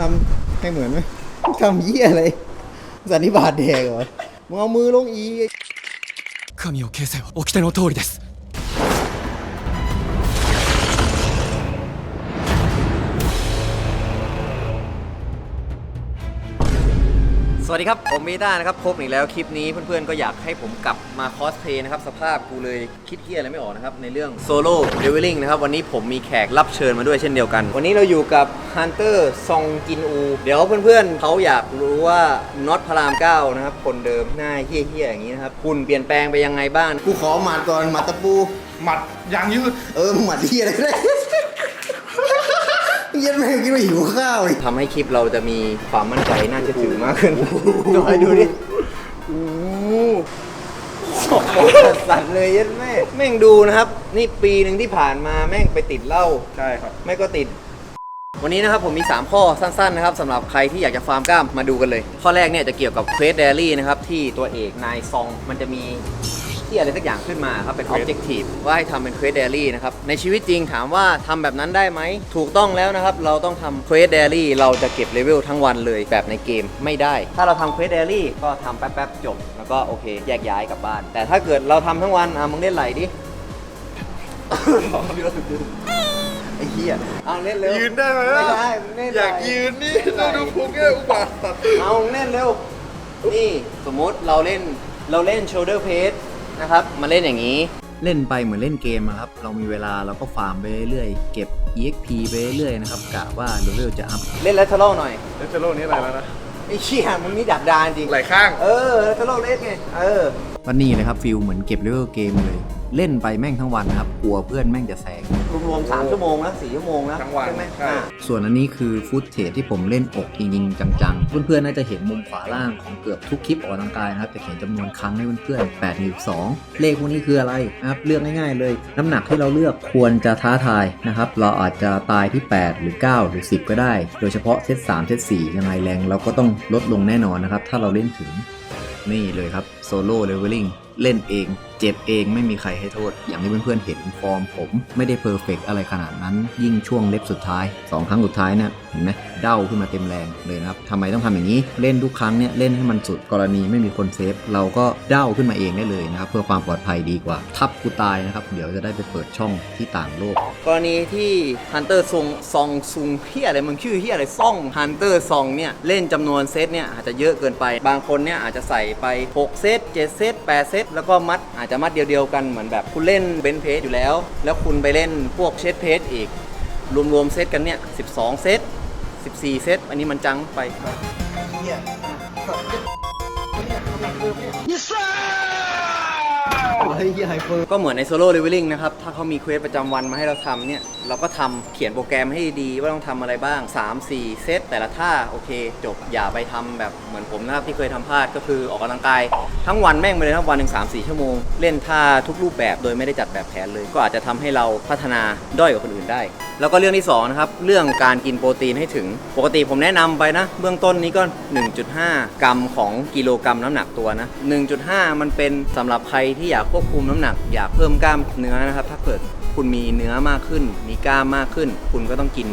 ทำให้เหมือนไหมทำเหี้ยอะไรสันนิบาตแดกเหรอมึงเอามือลงอีก 神を消せよ掟の通りです สวัสดีครับ ผมมีต้านะครับพบอีกแล้วคลิปนี้เพื่อนๆก็อยากให้ผมกลับมาคอสเพลย์นะครับสภาพกูเลยคิดเฮียอะไรไม่ออกนะครับในเรื่องโซโล่เดวิลลิงนะครับวันนี้ผมมีแขกรับเชิญมาด้วยเช่นเดียวกัน วันนี้เราอยู่กับฮันเตอร์ซองจินอู เดี๋ยวเพื่อนๆเขาอยากรู้ว่าน็อตพระรามเก้านะครับคนเดิมหน้าเฮี้ยๆอย่างนี้นะครับคุณเปลี่ยนแปลงไปยังไงบ้างกูขอหมัดก่อนหมัดตะปูหมัดยางยืดเออหมัดเหี้ยอะไรก็ได้ เหี้ยันแม่งคิดว่าหิวข้าวอีกทำให้คลิปเราจะมีความมั่นใจน่าเชื่อถือมากขึ้นดูให้ดูดิโอ้โหสองสั่นเลยยันแม่แม่งดูนะครับ นี่ปีหนึ่งที่ผ่านมาแม่งไปติดเหล้าใช่ครับ ไม่ก็ติด วันนี้นะครับผมมี 3 ข้อสั้นๆนะครับสำหรับใครที่อยากจะฟาร์มกล้ามมาดูกันเลย ข้อแรกเนี่ยจะเกี่ยวกับเควสเดลี่นะครับที่ตัวเอกนายซองมันจะมี ที่อะไรสักอย่างขึ้นมาครับ เป็น Objective ว่าให้ทำเป็นเควสเดลี่นะครับ ในชีวิตจริงถามว่าทำแบบนั้นได้ไหม ถูกต้องแล้วนะครับ เราต้องทำเควสเดลี่เราจะเก็บเลเวลทั้งวันเลยแบบในเกมไม่ได้ ถ้าเราทำเควสเดลี่ก็ทำแป๊บๆจบ แล้วก็โอเค แยกย้ายกลับบ้าน แต่ถ้าเกิดเราทำทั้งวันอะมึงเล่นไหลดิ ไอ้เหี้ยเอาเล่นเร็วยืนได้ไหมไม่ล่ะได้มึงเล่นอยากไหยืนนี่เล่ไหเราดูพุงแค่อุบาทตัดเอาเล่นเร็ว นี่สมมติเราเล่นเราเล่น shoulder press นะครับ มาเล่นอย่างนี้ เล่นไปเหมือนเล่นเกมอะครับ เรามีเวลาเราก็ฟาร์มไปเรื่อยๆ เก็บ exp ไปเรื่อยๆนะครับกะว่าเลเวลจะอัพ เล่น lateral หน่อย เลเทโลนี่อะไรแล้วนะไอ้เชี่ยมึงนี่ดักดานจริงไหลข้าง เออ lateral เล่นไง เออวันนี้เลยครับฟิลเหมือนเก็บเลเวลเกมเลย เล่นไปแม่งทั้งวันนะครับกลัวเพื่อนแม่งจะแซง รวมๆ3ชั่วโมงนะ4ชั่วโมงนะทั้งวันใช่ไหมใช่ อ่า ส่วนอันนี้คือฟุตเทจที่ผมเล่นอกจริงๆจังๆ เพื่อนๆ น่าจะเห็นมุมขวาล่างของเกือบทุกคลิปออกกำลังกายนะครับ จะเขียนจำนวนครั้งให้เพื่อนๆ8 2เลขพวกนี้คืออะไรนะครับ เลือกง่ายๆเลย น้ำหนักที่เราเลือกควรจะท้าทายนะครับ เราอาจจะตายที่ 8 หรือ 9 หรือ 10 ก็ได้ โดยเฉพาะเซต3เซต4ยังไงแรง เราก็ต้องลดลงแน่นอนนะครับ ถ้าเราเล่นถึงนี่เลยครับ โซโล่เลเวลลิ่งเล่นเอง เจ็บเองไม่มีใครให้โทษ อย่างที่เพื่อนๆเห็นฟอร์มผมไม่ได้เพอร์เฟกอะไรขนาดนั้น ยิ่งช่วงเล็บสุดท้าย 2 ครั้งสุดท้ายเนี่ยเห็นไหมเด้าขึ้นมาเต็มแรงเลยนะครับทำไมต้องทำอย่างนี้ เล่นทุกครั้งเนี่ยเล่นให้มันสุดกรณีไม่มีคนเซฟ เราก็เด้าขึ้นมาเองได้เลยนะครับ เพื่อความปลอดภัยดีกว่า ทับกูตายนะครับ เดี๋ยวจะได้ไปเปิดช่องที่ต่างโลก กรณีที่ฮันเตอร์ซงซองซุงเฮียอะไรมึงชื่อเฮียอะไรซ่องฮันเตอร์ซองเนี่ยเล่นจำนวนเซตเนี่ยอาจจะเยอะเกินไปบางคนเนี่ยอาจจะใส่ไป 6 เซต7เซต8เซตแล้วก็มัดอาจจะมัดเดียวๆกันเหมือนแบบคุณเล่นเบนเพสอยู่แล้ว แล้วคุณไปเล่นพวกเชดเพสอีก รวมๆเซตกันเนี่ย12 เซต14 เซตอันนี้มันจังไปเฮ้ย เหี้ยไฮเปอร์ก็เหมือนในโซโล่เลเวลลิ่งนะครับ ถ้าเขามีเควสประจำวันมาให้เราทำเนี่ย เราก็ทำเขียนโปรแกรมให้ดีว่าต้องทำอะไรบ้าง 3 4 เซตแต่ละท่า โอเค จบอย่าไปทำแบบเหมือนผมนะครับ ที่เคยทำพลาดก็คือออกกำลังกาย ทั้งวันแม่งไปเลยนะวันหนึ่งสามสี่ชั่วโมง เล่นท่าทุกรูปแบบโดยไม่ได้จัดแบบแผนเลย ก็อาจจะทำให้เราพัฒนาด้อยกว่าคนอื่นได้ แล้วก็เรื่องที่สองนะครับเรื่องการกินโปรตีนให้ถึง ปกติผมแนะนำไปนะ เบื้องต้นนี้ก็ 1.5 กรัมของกิโลกรัมน้ำหนักตัวนะ 1.5 มันเป็นสำหรับใครที่อยากควบคุมน้ำหนัก อยากเพิ่มกล้ามเนื้อนะครับ ถ้าเกิดคุณมีเนื้อมากขึ้น มีกล้ามมากขึ้น คุณก็ต้องกิน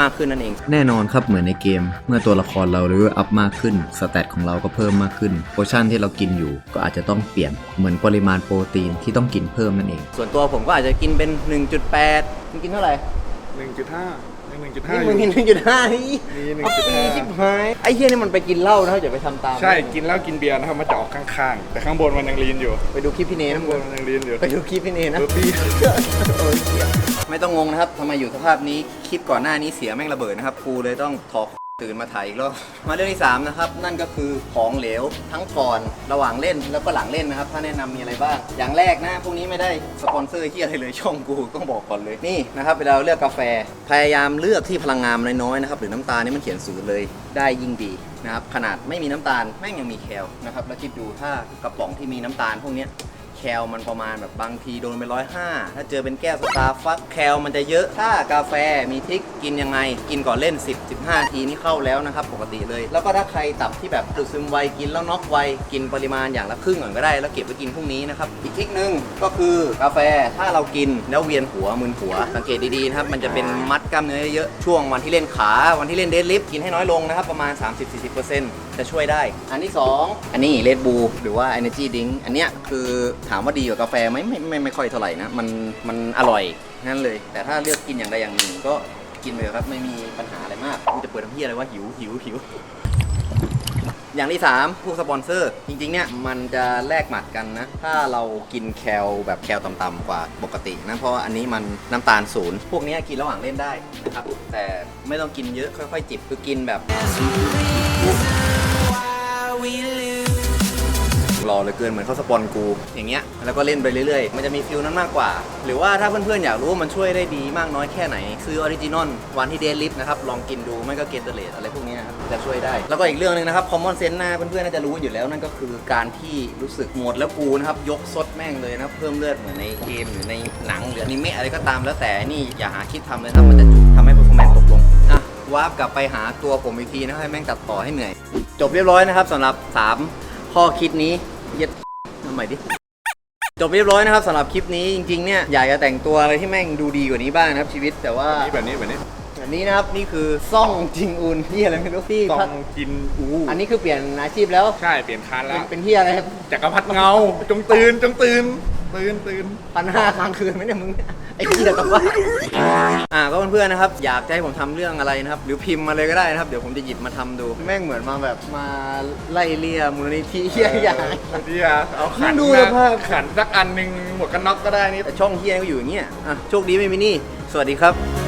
มากขึ้นนั่นเอง แน่นอนครับเหมือนในเกม เมื่อตัวละครเราเลเวลอัพมากขึ้นสเตตของเราก็เพิ่มมากขึ้นโพชั่นที่เรากินอยู่ก็อาจจะต้องเปลี่ยนเหมือนปริมาณโปรตีนที่ต้องกินเพิ่มนั่นเอง ส่วนตัวผมก็อาจจะกินเป็น 1.8คุณกินเท่าไหร่ หนึ่งจุดห้าหนึ่งจุดห้านี่อมึงยู่กินหนึ่งจุดห้านี่มี1.5 เอาปีชิบหายไอ้เหี้ยนี่มันไปกินเหล้านะอย่าไปทำตามใช่กินแล้วกินเบียร์นะครับมันจะออกข้างๆ แต่ข้างบนมันยังลีนอยู่ไปดูคลิปพี่เนนะข้างบนมันยังลีนอยู่ไปดูคลิปพี่เนนะ เบอร์บี้ไม่ต้องงงนะครับทำไมอยู่สภาพนี้ คลิปก่อนหน้านี้เสียแม่งระเบิดนะครับครูเลยต้องถอด ตื่นมาถ่ายอีกรอบ มาเรื่องที่3นะครับนั่นก็คือของเหลวทั้งก่อนระหว่างเล่นแล้วก็หลังเล่นนะครับ ถ้าแนะนำมีอะไรบ้าง อย่างแรกนะพวกนี้ไม่ได้สปอนเซอร์ที่อะไรเลยช่องกูต้องบอกก่อนเลยนี่นะครับเวลาเราเลือกกาแฟพยายามเลือกที่พลังงานน้อยๆนะครับหรือน้ำตาลนี่มันเขียนศูนย์เลยได้ยิ่งดีนะครับขนาดไม่มีน้ำตาลแม่งยังมีแคลนะครับแล้วคิดดูถ้ากระป๋องที่มีน้ำตาลพวกเนี้ย แคลมันประมาณแบบบางทีโดนไปร้อยห้าถ้าเจอเป็นแก้วสตาร์ฟักแคลมันจะเยอะ ถ้ากาแฟมีทิกกินยังไง กินก่อนเล่น 10 15 ทีนี่เข้าแล้วนะครับ ปกติเลย แล้วก็ถ้าใครตับที่แบบดูดซึมไวกินแล้วน็อกไวกินปริมาณอย่างละครึ่งก่อนก็ได้ แล้วเก็บไว้กินพรุ่งนี้นะครับ อีกทิกหนึ่งก็คือกาแฟถ้าเรากินแล้วเวียนหัวมึนหัว สังเกตดีๆนะครับมันจะเป็นมัดกล้ามเนื้อเยอะช่วงวันที่เล่นขาวันที่เล่นเดดลิฟต์กินให้น้อยลงนะครับประมาณ 30-40% จะช่วยได้ อันที่ 2 อันนี้เลดบูหรือว่า Energy Drink อันเนี้ยคือถามว่าดีกว่ากาแฟไหมไม่ไม่ไม่ค่อยเท่าไหร่นะ มันมันอร่อยนั่นเลย แต่ถ้าเลือกกินอย่างใดอย่างหนึ่งก็กินไปเถอะครับ ไม่มีปัญหาอะไรมากมันจะเปิดทำเพี้ยอะไรว่าหิวหิวหิวอย่างที่ 3 พวกสปอนเซอร์ จริง ๆ เนี่ย มันจะแลกหมัดกันนะ ถ้าเรากินแคลแบบแคลต่ำๆกว่าปกตินะ เพราะว่าอันนี้มันน้ำตาลศูนย์ พวกเนี้ยกินระหว่างเล่นได้นะครับ แต่ไม่ต้องกินเยอะค่อย ๆ จิบคือกินแบบ รอเหลยเกินเหมือนเขาสปอนกูอย่างเงี้ยแล้วก็เล่นไปเรื่อยๆ มันจะมีฟิลนั้นมากกว่า หรือว่าถ้าเพื่อนๆอยากรู้ว่ามันช่วยได้ดีมากน้อยแค่ไหน ซื้อออริจินอลวันที่เดลิฟนะครับลองกินดูไม่ก็เกตเตอร์เลอะไรพวกนี้นะครับจะช่วยได้ แล้วก็อีกเรื่องหนึงนะครับคอมมอนเซนส์นะเพื่อนๆน่าจะรู้อยู่แล้วนั่นก็คือการที่รู้สึกหมดแล้วกูนะครับยกซดแม่งเลยนะครับเพิ่มเลือดเหมือนในเกมหรือในหนังหรืออนิเมะอะไรก็ตามแล้วแต่นี่อย่าหาคิดทำเลยนะมันจะทำให้ performance ตกลง วาร์ปกลับไปหาตัวผมอีกทีนะครับให้แม่งตัดต่อให้เหนื่อย จบเรียบร้อยนะครับสำหรับสามข้อคิดนี้เย็ดทำใหม่ดิจบเรียบร้อยนะครับสำหรับคลิปนี้จริงๆเนี่ยอยากจะแต่งตัวอะไรที่แม่งดูดีกว่านี้บ้างนะครับชีวิตแต่ว่านี่แบบนี้แบบนี้แบบนี้นะครับนี่คือซ่องจิงอุนที่อะไรไม่รู้ที่ต้อพัดงกินอูอันนี้คือเปลี่ยนอาชีพแล้ว ใช่เปลี่ยนคันเป็แล้นวเป็นที่อะไรครับจักรพรรดิเงาจงตื่นจงตื่น ตื่นตื่นพันห้าค้างคืนไหมเนี่ยมึง ไอ้ที่เดียวกับว่าอ่าก็เพื่อนๆนะครับ อยากจะให้ผมทำเรื่องอะไรนะครับ หรือพิมพ์มาเลยก็ได้นะครับ เดี๋ยวผมจะหยิบมาทำดู แม่งเหมือนมาแบบมาไล่เลี่ยมูลนิธิเฮียอย่าง เดียเอาขันมึงดูมาสภาพ ขันสักอันหนึ่งหมวกกันน็อกก็ได้นี่ แต่ช่องเฮียก็อยู่อย่างเงี้ยอะโชคดีไม่มีหนี่ สวัสดีครับ